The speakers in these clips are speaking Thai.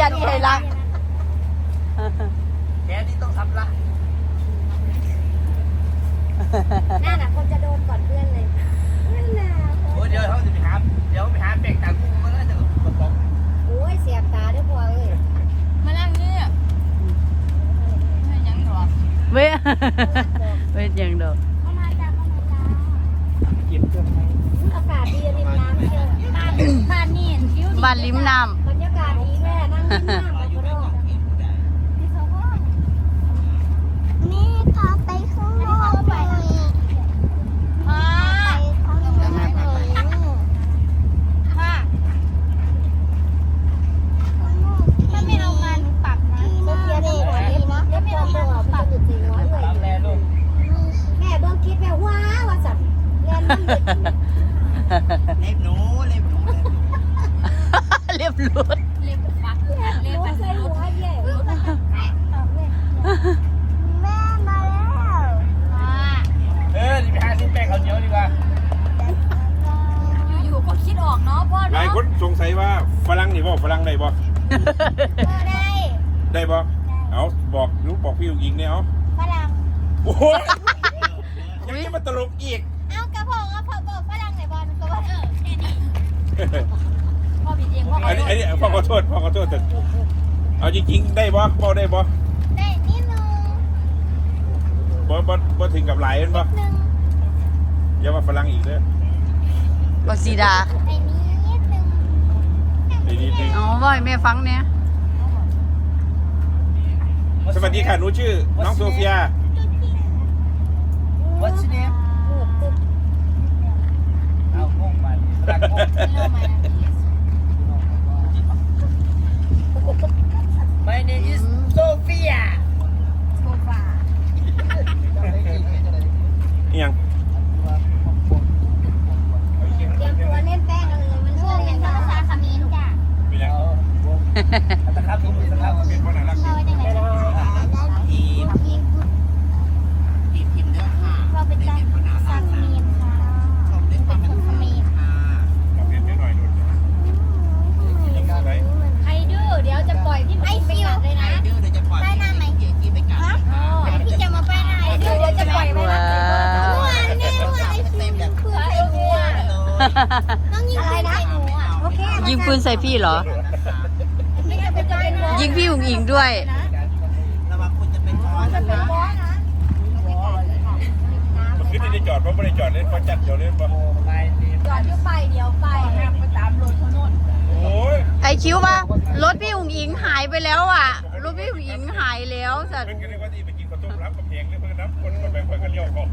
ยันเลยละแกนี่ต้องทำละนั่นน่ะคนจะโดนก่อนเพื่อนเลยนั่นน่ะโอ้ยเดี๋ยวเขาจะไปหาเดี๋ยวไปหาเป็กต่างกุ้งมาแล้วจะกระป๋องโอ้ยเสียบตาด้วยพ่อเอ้ยมานั่งนี่ไม่ยังหรอเว้ยเว้ยยังดอกเข้ามาจ้าเข้ามาจ้าเก็บเครื่องให้อากาศดีริมน้ำเชียวบ้านบ้านนี่คิ้วดีบ้านริมน้บรรยากาศดีแม่นั่งริมน้ำ มาอยู่ในกล่องกินได้ นี่พาไปข้างนอกไปำพ่อ ข้างนอกเลย พ่อถ้าไม่เอางานหนูปรับนะ โซเฟียเด็กดีนะแล้วไม่เอาตัวปรับจุดสี่ร้อยเลย ตามแลลูก แม่เบิ่งคิดแม่ว้าว่าสั่นเรียนมันเด็ก เล็บหนูเล็บหนู เรียบรุด เรียนฟักเรียนใส่หัวเย่แม่มาแล้ว เออนี่ไปหาซื้อแป้งข้าวเหนียวดีกว่า อยู่ๆก็คิดออกเนาะพ่อ หลาย เนาะ คนสงสัยว่าฝรั่งนี่บ่ฝรั่ง ได้บ่ได้ได้บ่เอาบอกรู้บอกพี่อุ๋งอิงเนี่ยเอาฝรั่งโอ้โหยังจะมาตลกอีกเอากระเพาะกระเพาะบอกฝรั่งไหนบอลก็ว่าเออแค่นี้พ่อผิดเองพ่ออันนี้อันนี้พ่อขอโทษพ่อขอโทษแต่เอาจริงๆได้บ่บ่ได้บ่ได้นิดนึงบ่บ่บ่ถึงกับหลายแม่นบ่นึงอย่ามาฝรั่งอีกเด้อบักซีดาได้นิดนึง ไอ้นี่นึงอ๋อบ่อยแม่ฟังเนี่ยสวัสดีค่ะหนูชื่อน้องโซเฟียวัชเนมเอางงไปรักงง My name is Sophia โซฟา อิหยัง เตรียมตัวเล่นแป้งกันเลยมันช่วงเป็นภาษาเขมรจ้ะ เป็นหยัง เอา ตะครับทุกตะครับเป็นคนน่ารักดีเราได้ไหนทีมทีมทีมทีมเนื้อค่ะเราเป็นการาเมียนค่ะเป็นคนเขมรบอกเรียนไม่หน่อยหนูยังไงใครดื้อเดี๋ยวจะปล่อยพี่ไอ้ฟิวเลยนะดื้อเดี๋ยวจะปล่อยเกียร์กี้ไปกัดพี่จะมาไปไหนูอเดี๋ยวจะปล่อยไปว้านะวนี่ไอ้ฟิวคือไอ้หัวต้องยิงอะไรนะโอเคยิงปืนใส่พี่เหรอ ไม่จะเป็นจะเป็นบอส ยิ งพี่อุ๋งอิงด้วย ระวังคุณจะเป็นช้อนจะเป็นบอสนะมันขึ้นได้จอดเพราะไม่ได้จอดเล่นเพราะจัดเดี๋ยวเล่นปนี่จอดอยู่ไปเดี๋ยวไปไปตามรถเขาโน่นโอ้ยไอคิวว่ารถพี่อุ๋งอิงหายไปแล้วอะรถพี่อุ๋งอิงหายแล้วสัตว์เพิ่นก็นึกว่าที่ไปกินข้าวต้มรับกับเพลงเลยเพิ่นก็นับคนมาแบ่งเพิ่นเลี้ยวของ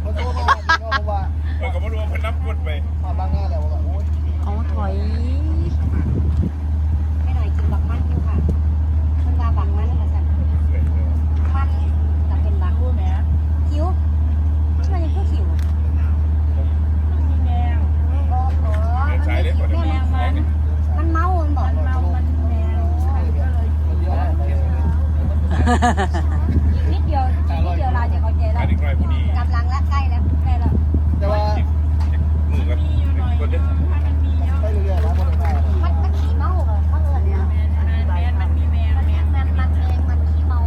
เขาโทรมาบอกว่า เพิ่นก็บ่รู้ว่าเพิ่นนับคนไป มาบางงานแล้วว่าโอ้ย เอาถอย ไม่หน่อยกินบักมันอยู่ค่ะมันว่าบักมันมาสั่นมันจะเป็นบักรู้ไหมคิ้วมันยังคือคิ้ว เดินสายเลยก่อนเดินสายกัน มันเมา มันบอกเมา มันแมว นิดเดียวนิดเดียวเราจะเข้าใจแล้อัวนนี้ใกล้พอดีกำลังละใกล้แล้วใกล้แล้วแต่ว่ามือกันคนเดียวไปเรื่อยๆแล้วคนไหนมันมันขี้เมาเหรอเขาเอิญเนี่ยมันมีแมวมันมันมันแมงมันขี้เมา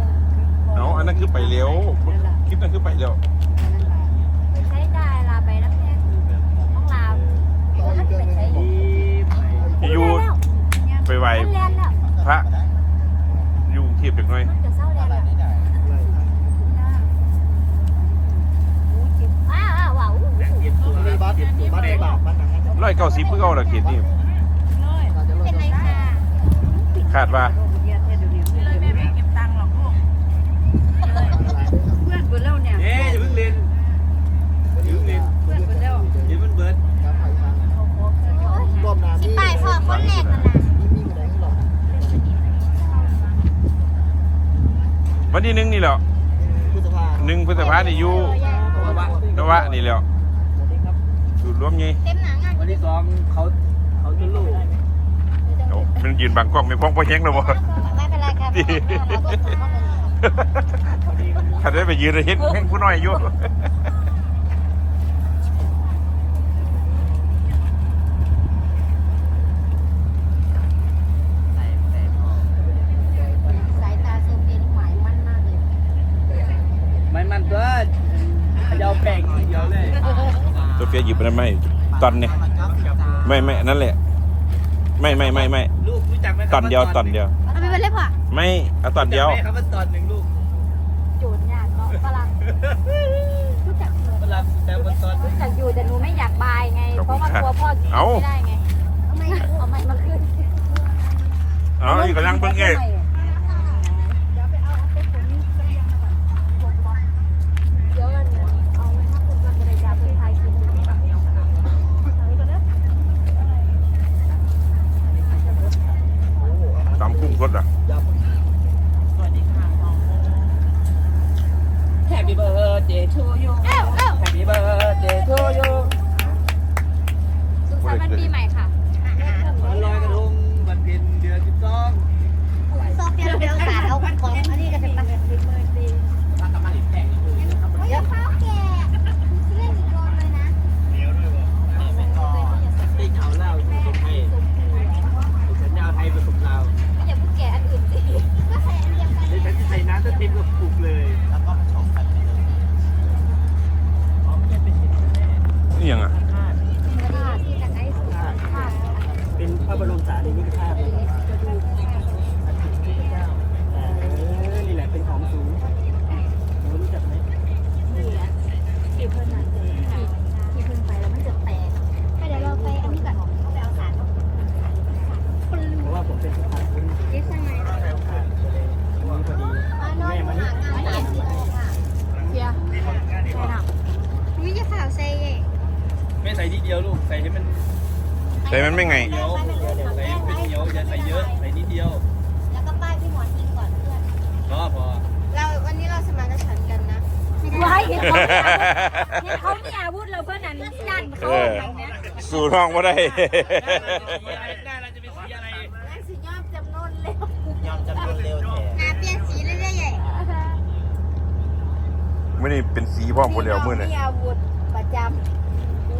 เอาอันนั้นคือไปเร็วคลิปนั้นคือไปเร็วใช้ได้ลาไปแล้วแค่ต้องลาแล้วมันไปใช้อยู่ไปไหวมันเรียนแล้วพระอยู่กรุงเทียบจังหน่อยมันจะเศร้าเรียนแล้วอ้าวอ้าวว้าว มีบัตรบัตรบาทบัตรนะครับร้อยเก้าสิบเพื่อเอาละเขตนี่เป็นไรค่ะคาดว่าเอ๊ะอย่าเพิ่งเรียนอย่าเพิ่งเรียนอย่าเพิ่งเบิร์ดรวมน้ำสินี่ป้ายพ่อคนแรกนั่นแหละมีกระแดงหรอวันที่หนึ่งนี่แหละหนึ่งพฤษภานี่อยู่นวะนี่แหล้ว สูตรรวมไงเต็มหนังอะวันที่สองเขาเขาจะลูกโอ้มันยืนบางกล้องไม่พ้องพอแย้งเลยบ่ไม่เป็นไรครับขัดได้ไปยืนเลยเห็นแห้งผู้น้อยอยู่ ฟียหยิ บอะไรไม่ตอนเนี่ยไม่ไม่นั่นแหละ ไม่ไม่ไม่ไม่ลูกรู้จักไหมครับตอนเดียวตอนเดียว เอาไปเป็นเล็บอะไม่เอาตอนเดียว รู้จักไหมครับว่าตอนหนึ่งลูกจูดยากเนาะฝรั่งรู้จักเหรอเวลาแต่ว่าตอนรู้จักอยู่แต่หนูไม่อยากบายไง เพราะว่ากลัวพ่อกินเอาไม่ได้ไงเอาไม่เอาไม่มาขึ้นอ๋ออยู่กำลังเบิ่งเองเดี๋ยวกันเนี่ยเอาไว้ถ้าคุณมันจะได้ยาเพื่อไทยกินดูแบบ ตามกุ้งสดอะ Happy birthday to you เอ้าเอ้า Happy birthday to you สุขสันต์วันปีใหม่ค่ะวันลอยกระทงวันเพ็ญเดือนสิบสอง โซเฟียเราไปเอาสารเอาของอันนี้กันเป็นปัจจัยเลยดี รักกันมาอีกแต่งนี่คือ เฮ้ยข้าวแก่เล่นอีกโดนเลยนะ ติ๊กเอาเหล้าอยู่ตรงไทยฉันจะเอาไทยผสมลาว ไม่อย่าพูดแก่อันอื่นสิก็ใส่อันเดียวกัน เดี๋ยวฉันจะใส่น้ำสติ๊กกับปลุกเลย แล้วก็ผสมกันอ๋อไม่ใช่เป็นเห็ดแน่ นี่ยังอะ ธาตุ ค่ะที่จากไอ้สุดค่ะ เป็นพระบรมสารีริกธาตุเลยอัฐิพระเจ้าเออนี่แหละเป็นของสูงหนูรู้จักไหม นี่อะที่เพิ่นน่ะที่ที่เพิ่นไปแล้วมันจะแตกเดี๋ยวเราไปอันนี้ก่อนเขาไปเอาสารเนาะ เพราะว่าผมเป็นสะพานบุญ เอ๊ะใช่ไหม ผ่านก็เลยวันนี้พอดี อ๋อนอนหางานไม่เห็นสิค่ะเพียใช่ค่ะวิจะสาวเซ่ ไม่ใส่ทีเดียวลูก ใส่ให้มัน ใส่มันไม่ไงเหนียวใส่ให้มันเหนียวอย่าใส่เยอะใส่นิดเดียวแล้วก็ป้ายพี่หมอนทิ้งก่อนเพื่อน พอพอเราวันนี้เราสมานฉันท์กันนะว้ายเห็นเขาเห็นเขามีอาวุธเราเพื่อนนั้นยันเขาเออแบบเนี้ยสู่ท้องว่าได้ หน้าเราจะเป็นสีอะไรนั่นสิยอมจำนวนเร็วยอมจำนวนเร็วแท้นาเปลี่ยนสีเรื่อยๆใหญ่มื่อนี้เป็นสีพ่อมคนเดียวมื่อนี่มีอาวุธประจำ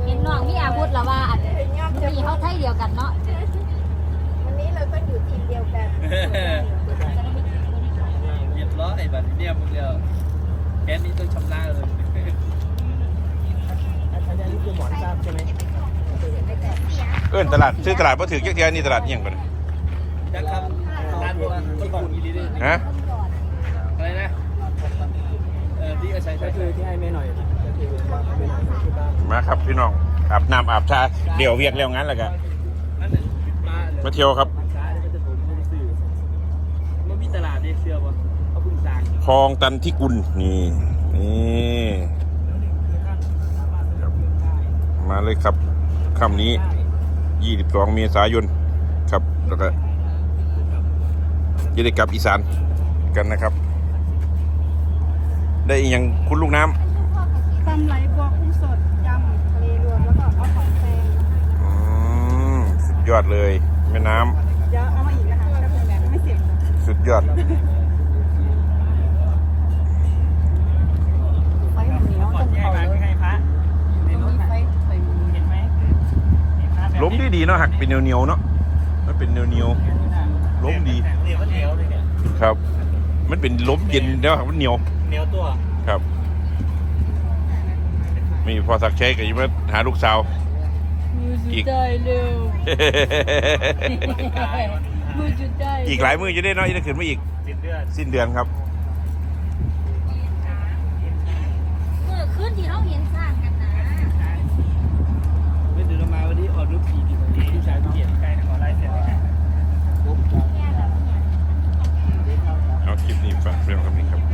เห็นน้องมีอาวุธแล้วว่าอันมีเขาไทยเดียวกันเนาะวันนี้เราก็อยู่ทีมเดียวกันเรียบร้อยแบบนี้มึงเดียวแค่นี้ต้องชำนาญเลยอาจารย์นี่คือหมอนทราบใช่ไหมเอิ้นตลาดซื้อตลาดมาถือเกี่ยวๆนี่ตลาดอิหยังก่อนจะทำร้านตัวต้นก่อนอีลีด้วยฮะอะไรนะเออพี่ก็ใช้ก็คือที่ให้แม่หน่อย มาครับพี่น้องอาบน้ำอาบชาเดี๋ยวเวียกแล้วงั้นแหละกันมาเที่ยวครับมันมีตลาดเดเซียป่เขาพิ่งสางคลองตันทิกุลนี่นี่มาเลยครับค่ำนี้ 22 เมษายนครับแล้วก็จะได้กลับอีสานกันนะครับ ได้อีกอย่างคุณลูกน้ตำไหลบัวกุ้งสดยำทะเลรวมแล้วก็เอาของแพงำอืมสุดย อดเลย แม่น้เดี๋ยวเอามาอีกนะคะถ้าเป็นแบบไม่เสร็จำสุดยอด ไฟเหนียวก่อนแยกร้านไม่ให้พระในรถไฟเห็นไหมล้มดีดีๆเนาะหักเป็นเหนียวๆเนาะมันเป็นเหนียวๆล้มดีเหนียวมันเหนียวเลยเนี่ยครับ มันเป็นล้มเย็นแล้วครับมันเหนียวเหนียวตัวครับ มีพอสักใช้ก็ยังมาหาลูกสาว มือจุดได้เร็มือจุดได้อีกหลายมือจะได้น้อยจะขึ้นไม่อีก สิ้นเดือนสิ้นเดือนครับเมื่อขึ้นที่เราเห็นสร้างกันนะเดี๋ยวเรามาวันนี้ออกรูปผีดีกว่าที่ชายเกียนใกล้นครไล่เสร็จแล้วเอาคลิปนี้ฝากเรื่องคำนี้ครับ